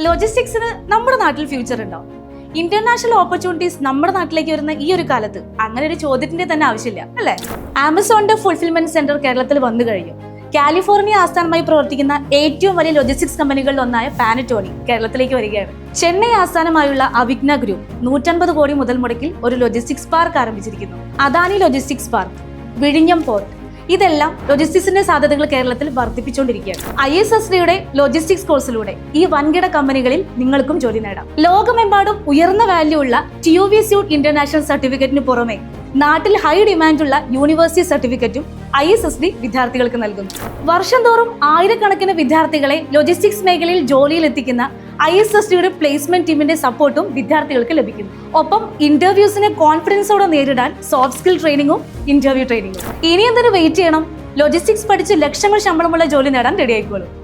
ലോജിസ്റ്റിക്സിന് നമ്മുടെ നാട്ടിൽ ഫ്യൂച്ചർ ഉണ്ടോ ഇന്റർനാഷണൽ ഓപ്പർച്യൂണിറ്റീസ് നമ്മുടെ നാട്ടിലേക്ക് വരുന്ന ഈ ഒരു കാലത്ത് അങ്ങനെ ഒരു ചോദ്യത്തിന്റെ തന്നെ ആവശ്യമില്ല അല്ലേ? ആമസോണിന്റെ ഫുൾഫിൽമെന്റ് സെന്റർ കേരളത്തിൽ വന്നു കഴിഞ്ഞു. കാലിഫോർണിയ ആസ്ഥാനമായി പ്രവർത്തിക്കുന്ന ഏറ്റവും വലിയ ലോജിസ്റ്റിക്സ് കമ്പനികളിൽ ഒന്നായ പാനറ്റോണി കേരളത്തിലേക്ക് വരികയാണ്. ചെന്നൈ ആസ്ഥാനമായുള്ള അവിഗ്ന ഗ്രൂപ്പ് നൂറ്റൻപത് കോടി മുതൽ മുടക്കിൽ ഒരു ലോജിസ്റ്റിക്സ് പാർക്ക് ആരംഭിച്ചിരിക്കുന്നു. അദാനി ലോജിസ്റ്റിക്സ് പാർക്ക് വിഴിഞ്ഞം പോർട്ട് ഇതെല്ലാം ലോജിസ്റ്റിക്സിന്റെ സാധ്യതകൾ കേരളത്തിൽ വർദ്ധിപ്പിച്ചുകൊണ്ടിരിക്കുകയാണ്. ഐ എസ് എസ് ഡിയുടെ ലോജിസ്റ്റിക്സ് കോഴ്സിലൂടെ ഈ വൻകിട കമ്പനികളിൽ നിങ്ങൾക്കും ജോലി നേടാം. ലോകമെമ്പാടും ഉയർന്ന വാല്യൂ ഉള്ള T U V SUD international സർട്ടിഫിക്കറ്റിന് പുറമെ നാട്ടിൽ ഹൈ ഡിമാൻഡുള്ള യൂണിവേഴ്സിറ്റി സർട്ടിഫിക്കറ്റും ഐ എസ് എസ് ഡി വിദ്യാർത്ഥികൾക്ക് നൽകുന്നു. വർഷം തോറും ആയിരക്കണക്കിന് വിദ്യാർത്ഥികളെ ലോജിസ്റ്റിക്സ് മേഖലയിൽ ജോലിയിൽ എത്തിക്കുന്ന ഐ എസ് എസ് ഡിയുടെ പ്ലേസ്മെന്റ് ടീമിന്റെ സപ്പോർട്ടും വിദ്യാർത്ഥികൾക്ക് ലഭിക്കുന്നു ഒപ്പം ഇന്റർവ്യൂസിനെ കോൺഫിഡൻസോടെ നേരിടാൻ സോഫ്റ്റ് സ്കിൽ ട്രെയിനിങ്ങും ഇന്റർവ്യൂ ട്രെയിനിങ്ങും ഇനി എന്തിനു വെയിറ്റ് ചെയ്യണം? ലോജിസ്റ്റിക്സ് പഠിച്ച് ലക്ഷങ്ങൾ ശമ്പളമുള്ള ജോലി നേടാൻ റെഡി ആയിക്കോളും.